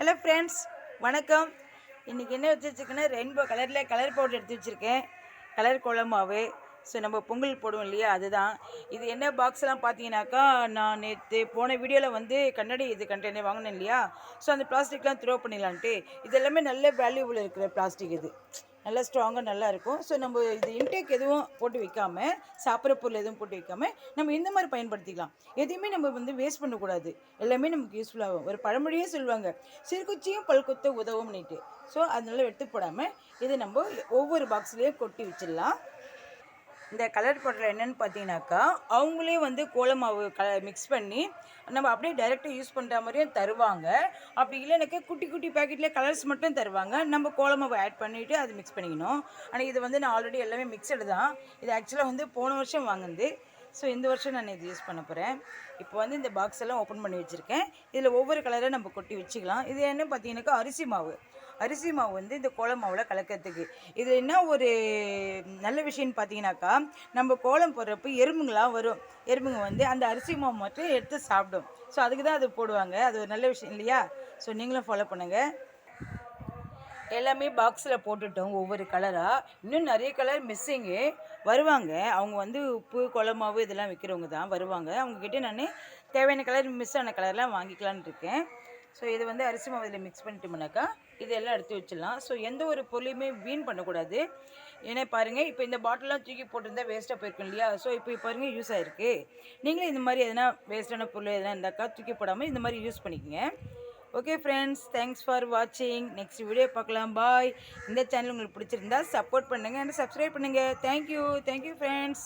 Hello friends வணக்கம். இன்றைக்கி என்ன வச்சு வச்சுருக்கேன்னா ரெயின்போ கலரில் கலர் பவுடர் எடுத்து வச்சுருக்கேன். கலர் குழம்பாவு. ஸோ நம்ம பொங்கல் போடுவோம் இல்லையா? அதுதான். இது என்ன பாக்ஸ்லாம் பார்த்தீங்கன்னாக்கா நான் நேற்று போன வீடியோவில் வந்து கண்ணாடி இது கண்டெய்னர் வாங்கினேன் இல்லையா? ஸோ அந்த பிளாஸ்டிக்லாம் த்ரோ பண்ணிடலான்ட்டு. இது எல்லாமே நல்ல வேல்யூபிள் இருக்கிற பிளாஸ்டிக் இது. நல்லா ஸ்ட்ராங்காக நல்லா இருக்கும். ஸோ நம்ம இது இன்டேக் எதுவும் போட்டு வைக்காமல் சாப்பிட்ற பொருள் எதுவும் போட்டு வைக்காமல் நம்ம இந்த மாதிரி பயன்படுத்திக்கலாம். எதையுமே நம்ம வந்து வேஸ்ட் பண்ணக்கூடாது. எல்லாமே நமக்கு யூஸ்ஃபுல்லாகும் ஒரு பழமொழியே சொல்லுவாங்க சிறுகுச்சியும் பல்குத்த உதவும்னுட்டு ஸோ அதனால எடுத்து போடாமல் இதை நம்ம ஒவ்வொரு பாக்ஸ்லேயும் கொட்டி வச்சிடலாம். இந்த கலர் பவுடர் என்னென்னு பார்த்தீங்கன்னாக்கா அவங்களே வந்து கோலமாவு க மிக்ஸ் பண்ணி நம்ம அப்படியே டைரெக்டாக யூஸ் பண்ணுற மாதிரியும் தருவாங்க. அப்படி இல்லைனாக்கா குட்டி குட்டி பேக்கெட்லேயே கலர்ஸ் மட்டும் தருவாங்க. நம்ம கோலமாவு ஆட் பண்ணிவிட்டு அது மிக்ஸ் பண்ணிக்கணும். ஆனால் இது வந்து நான் ஆல்ரெடி எல்லாமே மிக்சடு தான். இது ஆக்சுவலாக வந்து போன வருஷம் வாங்கினது. ஸோ இந்த வருஷம் நான் இது யூஸ் பண்ண போகிறேன் இப்போ வந்து இந்த பாக்ஸ் எல்லாம் ஓப்பன் பண்ணி வச்சுருக்கேன். இதில் ஒவ்வொரு கலராக நம்ம கொட்டி வச்சுக்கலாம். இது என்ன பார்த்தீங்கன்னாக்கா அரிசி மாவு. அரிசி மாவு வந்து இந்த கோலம் மாவில் கலக்கிறதுக்கு. இது என்ன ஒரு நல்ல விஷயம்னு பார்த்தீங்கன்னாக்கா நம்ம கோலம் போடுறப்ப எறும்புங்களாம் வரும். எறும்புங்க வந்து அந்த அரிசி மாவு மட்டும் எடுத்து சாப்பிடும். ஸோ அதுக்கு தான் அது போடுவாங்க. அது ஒரு நல்ல விஷயம் இல்லையா? ஸோ நீங்களும் ஃபாலோ பண்ணுங்கள் எல்லாமே பாக்ஸில் போட்டுட்டோம் ஒவ்வொரு கலராக இன்னும் நிறைய கலர் மிஸ்ஸிங்கு வருவாங்க. அவங்க வந்து உப்பு குளமாவு இதெல்லாம் விற்கிறவங்க தான் வருவாங்க. அவங்கக்கிட்ட நான் தேவையான கலர் மிஸ் ஆன கலர்லாம் வாங்கிக்கலான்னு இருக்கேன். ஸோ இது வந்து அரிசி மாவு இதில் மிக்ஸ் பண்ணிட்டோம்னாக்கா இதெல்லாம் எடுத்து வச்சிடலாம். ஸோ எந்த ஒரு பொருளையுமே வீண் பண்ணக்கூடாது. ஏன்னா பாருங்கள் இப்போ இந்த பாட்டிலாம் தூக்கி போட்டிருந்தா வேஸ்ட்டாக போயிருக்கும் இல்லையா? ஸோ இப்போ பாருங்கள் யூஸ் ஆகிருக்கு நீங்களும் இந்த மாதிரி எதனா வேஸ்ட்டான பொருள் எதனா இருந்தாக்கா தூக்கி போடாமல் இந்த மாதிரி யூஸ் பண்ணிக்கோங்க. ஓகே ஃப்ரெண்ட்ஸ் தேங்க்ஸ் ஃபார் வாட்சிங் நெக்ஸ்ட் வீடியோ பார்க்கலாம். பாய் இந்த சேனல் உங்களுக்கு பிடிச்சிருந்தா சப்போர்ட் பண்ணுங்கள் அண்ட் சப்ஸ்கிரைப் பண்ணுங்கள் thank you thank you friends